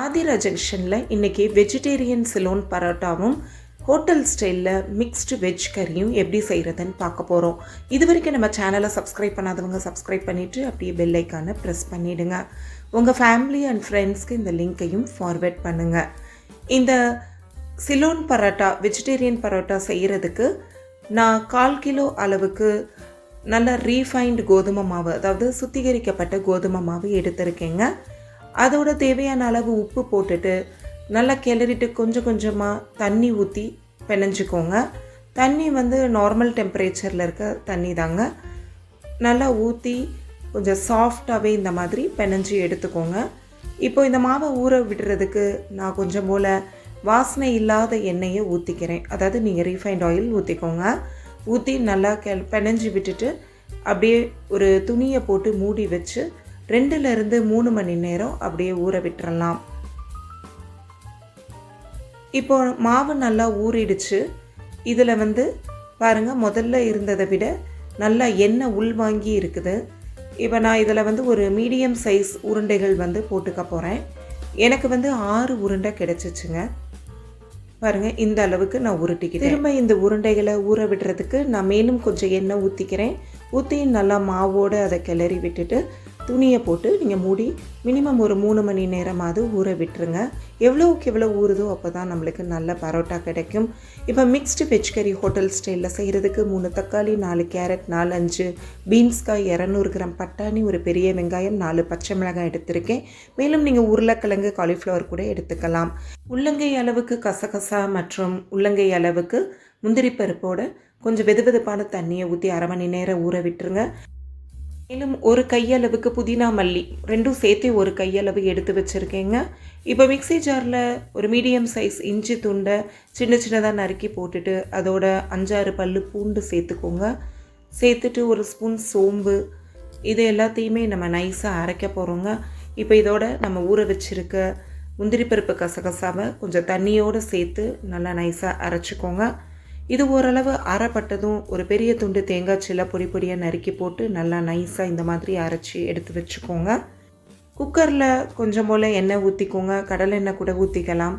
ஆதிரா ஜங்ஷனில் இன்றைக்கி vegetarian Ceylon பரோட்டாவும் ஹோட்டல் ஸ்டைலில் மிக்ஸ்டு வெஜ் கறியும் எப்படி செய்கிறதுன்னு பார்க்க போகிறோம் இது வரைக்கும் நம்ம சேனலை சப்ஸ்கிரைப் பண்ணாதவங்க சப்ஸ்கிரைப் பண்ணிவிட்டு அப்படியே பெல்லைக்கான ப்ரெஸ் பண்ணிவிடுங்க உங்கள் ஃபேமிலி அண்ட் ஃப்ரெண்ட்ஸ்க்கு இந்த லிங்க்கையும் ஃபார்வேர்ட் பண்ணுங்கள் இந்த சிலோன் பரோட்டா வெஜிடேரியன் பரோட்டா செய்கிறதுக்கு நான் கால் கிலோ அளவுக்கு நல்ல ரீஃபைண்ட் கோதுமை மாவு அதாவது சுத்திகரிக்கப்பட்ட கோதுமை மாவு எடுத்திருக்கேங்க. அதோட தேவையான அளவு உப்பு போட்டுட்டு நல்லா கிளறிட்டு கொஞ்சம் கொஞ்சமாக தண்ணி ஊற்றி பிணைஞ்சிக்கோங்க. தண்ணி வந்து நார்மல் டெம்பரேச்சரில் இருக்க தண்ணி தாங்க. நல்லா ஊற்றி கொஞ்சம் சாஃப்டாகவே இந்த மாதிரி பிணைஞ்சி எடுத்துக்கோங்க. இப்போ இந்த மாவை ஊற விடுறதுக்கு நான் கொஞ்சம் போல் வாசனை இல்லாத எண்ணெயை ஊற்றிக்கிறேன் அதாவது நீங்கள் ரீஃபைண்ட் ஆயில் ஊற்றிக்கோங்க ஊற்றி நல்லா கெ பிணைஞ்சி விட்டுட்டு அப்படியே ஒரு துணியை போட்டு மூடி வச்சு ரெண்டுலேருந்து மூணு மணி நேரம் அப்படியே ஊற விட்டுறலாம். இப்போ மாவு நல்லா ஊறிடுச்சு. இதில் வந்து பாருங்கள் முதல்ல இருந்ததை விட நல்லா எண்ணெய் உள்வாங்கி இருக்குது. இப்போ நான் இதில் வந்து ஒரு மீடியம் சைஸ் உருண்டைகள் வந்து போட்டுக்க போகிறேன் எனக்கு வந்து ஆறு உருண்டை கிடச்சிச்சுங்க. பாருங்கள் இந்த அளவுக்கு நான் உருட்டிக்கிட்டேன். திரும்ப இந்த உருண்டைகளை ஊற விடுறதுக்கு நான் மேலும் கொஞ்சம் எண்ணெய் ஊற்றிக்கிறேன் ஊற்றி நல்லா மாவோடு அதை கிளறி விட்டுட்டு துணியை போட்டு நீங்கள் மூடி மினிமம் ஒரு மூணு மணி நேரமாவது ஊற விட்டுருங்க. எவ்வளோக்கு எவ்வளோ ஊறுதோ அப்போ தான் நம்மளுக்கு நல்ல பரோட்டா கிடைக்கும். இப்போ மிக்ஸ்டு வெஜ் கறி ஹோட்டல் ஸ்டைலில் செய்கிறதுக்கு மூணு தக்காளி நாலு கேரட் நாலு அஞ்சு பீன்ஸ்காய் இரநூறு கிராம் பட்டாணி ஒரு பெரிய வெங்காயம் நாலு பச்சை மிளகாய் எடுத்திருக்கேன். மேலும் நீங்கள் உருளைக்கிழங்கு காலிஃப்ளவர் கூட எடுத்துக்கலாம். உள்ளங்கை அளவுக்கு கசகசா மற்றும் உள்ளங்கை அளவுக்கு முந்திரி பருப்போட கொஞ்சம் வெதுவெதுப்பான தண்ணியை ஊற்றி அரை மணி நேரம் ஊற விட்டுருங்க. மேலும் ஒரு கையளவுக்கு புதினா மல்லி. ரெண்டும் சேர்த்து ஒரு கையளவு எடுத்து வச்சுருக்கேங்க. இப்போ மிக்சி ஜாரில் ஒரு மீடியம் சைஸ் இஞ்சி துண்டை சின்ன சின்னதாக நறுக்கி போட்டுட்டு அதோட அஞ்சாறு பல் பூண்டு சேர்த்துக்கோங்க. சேர்த்துட்டு ஒரு ஸ்பூன் சோம்பு. இது எல்லாத்தையுமே நம்ம நைஸாக அரைக்க போகிறோங்க இப்போ இதோட நம்ம ஊற வச்சுருக்க முந்திரி பருப்பு கசகசாவை கொஞ்சம் தண்ணியோடு சேர்த்து நல்லா நைஸாக அரைச்சிக்கோங்க. இது ஓரளவு அரைப்பட்டதும் ஒரு பெரிய துண்டு தேங்காய் சில்ல பொடி பொடியாக நறுக்கி போட்டு நல்லா நைஸாக இந்த மாதிரி அரைச்சி எடுத்து வச்சுக்கோங்க. குக்கரில் கொஞ்சம் போல் எண்ணெய் ஊற்றிக்கோங்க கடலை எண்ணெய் கூட ஊற்றிக்கலாம்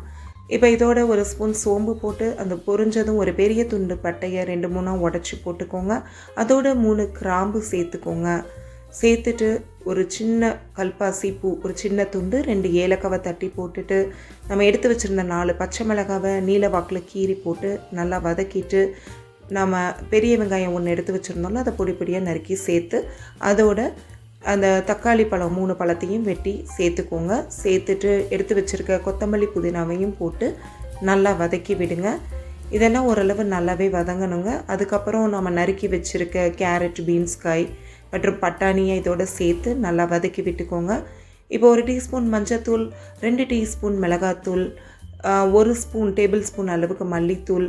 இப்போ இதோட ஒரு ஸ்பூன் சோம்பு போட்டு அந்த பொரிஞ்சதும் ஒரு பெரிய துண்டு பட்டையை ரெண்டு மூணாக உடச்சி போட்டுக்கோங்க. அதோட மூணு கிராம்பு சேர்த்துக்கோங்க. சேர்த்துட்டு ஒரு சின்ன கல்பாசி பூ ஒரு சின்ன துண்டு ரெண்டு ஏலக்காவை தட்டி போட்டுட்டு நம்ம எடுத்து வச்சுருந்த நாலு பச்சை மிளகாவை நீல வாக்கில் கீறி போட்டு நல்லா வதக்கிட்டு நம்ம பெரிய வெங்காயம் ஒன்று எடுத்து வச்சுருந்தோம்ல அதை பொடி பொடியாக நறுக்கி சேர்த்து அதோட அந்த தக்காளி பழம் மூணு பழத்தையும் வெட்டி சேர்த்துக்கோங்க. சேர்த்துட்டு எடுத்து வச்சுருக்க கொத்தமல்லி புதினாவையும் போட்டு நல்லா வதக்கி விடுங்க. இதெல்லாம் ஓரளவு நல்லாவே வதங்கணுங்க. அதுக்கப்புறம் நம்ம நறுக்கி வச்சுருக்க கேரட் பீன்ஸ்காய் மற்றும் பட்டாணியை இதோடு சேர்த்து நல்லா வதக்கி விட்டுக்கோங்க. இப்போ ஒரு டீஸ்பூன் மஞ்சத்தூள் ரெண்டு டீஸ்பூன் மிளகாத்தூள் ஒரு ஸ்பூன் டேபிள் ஸ்பூன் அளவுக்கு மல்லித்தூள்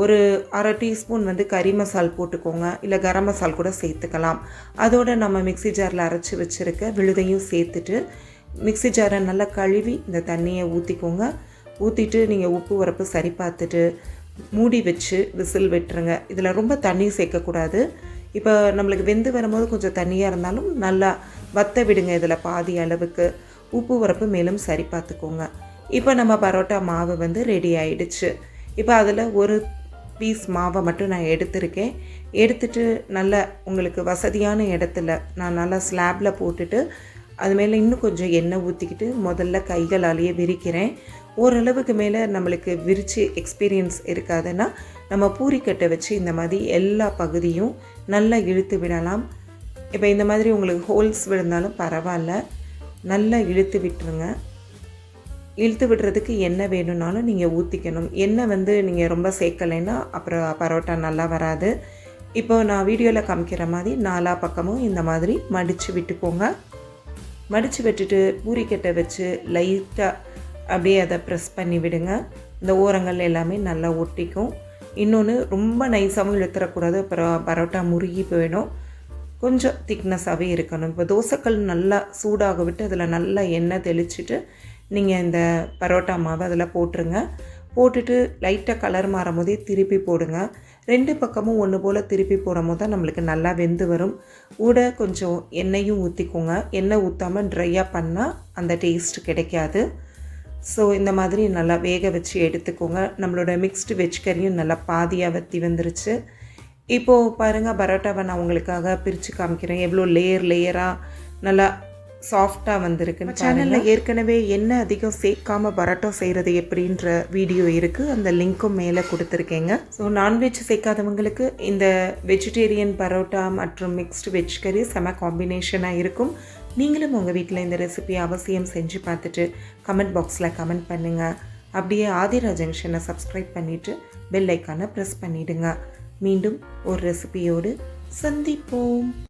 ஒரு அரை டீஸ்பூன் வந்து கறி மசால் போட்டுக்கோங்க. இல்லை கரம் மசால் கூட சேர்த்துக்கலாம். அதோடு நம்ம மிக்சி ஜாரில் அரைச்சி வச்சுருக்க விழுதையும் சேர்த்துட்டு மிக்சி ஜாரை நல்லா கழுவி இந்த தண்ணியை ஊற்றிக்கோங்க ஊற்றிட்டு நீங்கள் உப்பு உரப்பு சரி பார்த்துட்டு மூடி வச்சு விசில் விட்டுருங்க. இதில் ரொம்ப தண்ணி சேர்க்கக்கூடாது. இப்போ நம்மளுக்கு வெந்து வரும்போது கொஞ்சம் தண்ணியாக இருந்தாலும் நல்லா வத்த விடுங்க இதில் பாதி அளவுக்கு. உப்பு உரப்பு மேலும் சரி பார்த்துக்கோங்க. இப்போ நம்ம பரோட்டா மாவு வந்து ரெடி ஆயிடுச்சு. இப்போ அதில் ஒரு பீஸ் மாவை மட்டும் நான் எடுத்திருக்கேன். எடுத்துட்டு நல்ல உங்களுக்கு வசதியான இடத்துல நான் நல்லா ஸ்லாப்பில் போட்டுட்டு அது மேலே இன்னும் கொஞ்சம் எண்ணெய் ஊற்றிக்கிட்டு முதல்ல கைகளாலேயே விரிக்கிறேன். ஓரளவுக்கு மேலே நம்மளுக்கு விரித்து எக்ஸ்பீரியன்ஸ் இருக்காதுன்னா நம்ம பூரிக்கட்டை வச்சு இந்த மாதிரி எல்லா பகுதியும் நல்லா இழுத்து விடலாம். இப்போ இந்த மாதிரி உங்களுக்கு ஹோல்ஸ் விழுந்தாலும் பரவாயில்ல. நல்லா இழுத்து விட்டுருங்க. இழுத்து விடுறதுக்கு எண்ணெய் வேணும்னாலும் நீங்கள் ஊற்றிக்கணும் எண்ணெய் வந்து நீங்கள் ரொம்ப சேர்க்கலைன்னா அப்புறம் பரோட்டா நல்லா வராது. இப்போ நான் வீடியோவில் காமிக்கிற மாதிரி நாலா பக்கமும் இந்த மாதிரி மடித்து விட்டுக்கோங்க. மடித்து விட்டுட்டு பூரிக்கட்டை வச்சு லைட்டாக அப்படியே அதை ப்ரெஸ் பண்ணி விடுங்க. இந்த ஓரங்கள் எல்லாமே நல்லா ஒட்டிக்கும். இன்னொன்று ரொம்ப நைஸாகவும் இழுத்துறக்கூடாது. அப்புறம் பரோட்டா முருகி போயிடும் கொஞ்சம் திக்னஸாகவே இருக்கணும். இப்போ தோசைக்கல் நல்லா சூடாக விட்டு அதில் நல்லா எண்ணெய் தெளிச்சுட்டு நீங்கள் இந்த பரோட்டா மாவை அதில் போட்டுருங்க. போட்டுட்டு லைட்டாக கலர் மாறும் போதே திருப்பி போடுங்க. ரெண்டு பக்கமும் ஒன்று போல் திருப்பி போடும் போது தான் நம்மளுக்கு நல்லா வெந்து வரும். கூட கொஞ்சம் எண்ணெயும் ஊற்றிக்கோங்க எண்ணெய் ஊற்றாமல் ட்ரையாக பண்ணால் அந்த டேஸ்ட் கிடைக்காது. ஸோ இந்த மாதிரி நல்லா வேக வச்சு எடுத்துக்கோங்க. நம்மளோட மிக்ஸ்டு வெஜ் கறியும் நல்லா பாதியாக வற்றி வந்துருச்சு இப்போது பாருங்கள் பரோட்டாவை நான் உங்களுக்காக பிரித்து காமிக்கிறேன். எவ்வளோ லேயர் லேயராக நல்லா சாஃப்டாக வந்திருக்குன்னு சேனலில் ஏற்கனவே எண்ணெய் அதிகம் சேர்க்காம பரோட்டா செய்கிறது எப்படின்ற வீடியோ இருக்குது அந்த லிங்க்கும் மேலே கொடுத்துருக்கேங்க. ஸோ நான்வெஜ் சேர்க்காதவங்களுக்கு இந்த வெஜிடேரியன் பரோட்டா மற்றும் மிக்ஸ்டு வெஜ் கறி செம காம்பினேஷனாக இருக்கும். நீங்களும் உங்கள் வீட்டில் இந்த ரெசிபி அவசியம் செஞ்சு பார்த்துட்டு கமெண்ட் பாக்ஸில் கமெண்ட் பண்ணுங்கள் அப்படியே ஆதிரா ஜங்ஷனை சப்ஸ்கிரைப் பண்ணிவிட்டு பெல் ஐக்கானை ப்ரெஸ் பண்ணிவிடுங்க மீண்டும் ஒரு ரெசிபியோடு சந்திப்போம்.